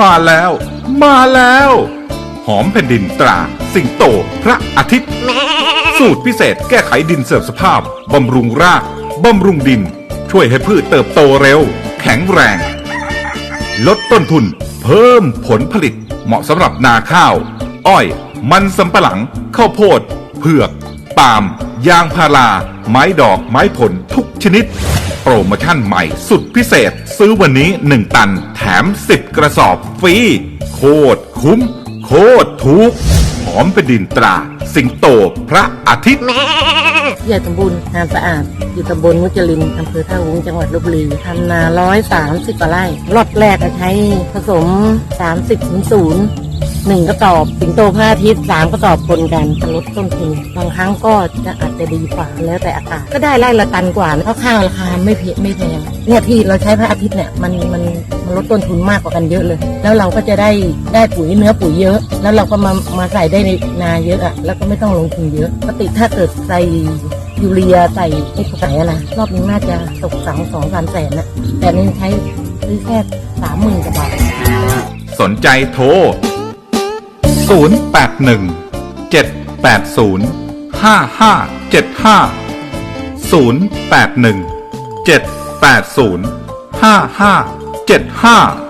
มาแล้ว มาแล้ว หอมแผ่นดินตรา สิงโต พระอาทิตย์ สูตรพิเศษแก้ไขดินเสื่อมสภาพ บำรุงราก บำรุงดิน ช่วยให้พืชเติบโตเร็ว แข็งแรง ลดต้นทุน เพิ่มผลผลิต เหมาะสำหรับนาข้าว อ้อย มันสำปะหลัง ข้าวโพด เผือก ปาล์ม ยางพารา ไม้ดอก ไม้ผลทุกชนิด โปรโมชั่นใหม่สุดพิเศษ ซื้อวันนี้ 1 ตัน แถม 10 กระสอบฟรี โคตรคุ้ม โคตรถูกหอมเป็นดินตรา สิงโตพระอาทิตย์ใหญ่สมบูรณ์งานสะอาด อยู่ตำบลมุจลินอำเภอท่าวุ้งจังหวัดลบบุรีทำนาร้อยสามสิบกว่าไร่รอบแรกใช้ผสมสามสิบศูนย์ หนึ่งกระสอบสิงโตพระอาทิตย์สามกระสอบปนกันลดต้นทุนบางครั้งก็จะอาจจะดีกว่าแล้วแต่อากาศก็ได้ไร่ละตันกว่าเพราะข้าวราคาไม่เพไม่แพงเนี่ยที่เราใช้พระอาทิตย์เนี่ยมันมันมันลดต้นทุนมากกว่ากันเยอะเลย แล้วเราก็จะได้ได้ปุ๋ยเนื้อปุ๋ยเยอะ แล้วเราก็มามาใส่ได้ในนาเยอะอะแล้วก็ไม่ต้องลงทุนเยอะปกติถ้าเกิดใส่ยูเรียใส่ไอ้พวกไหนอะนะรอบนี้น่าจะตกสังสองสามแสนนะแต่นี่ใช้ซื้อแค่สามหมื่นกว่าบาทสนใจโทร 081 780 5575 081 780 5575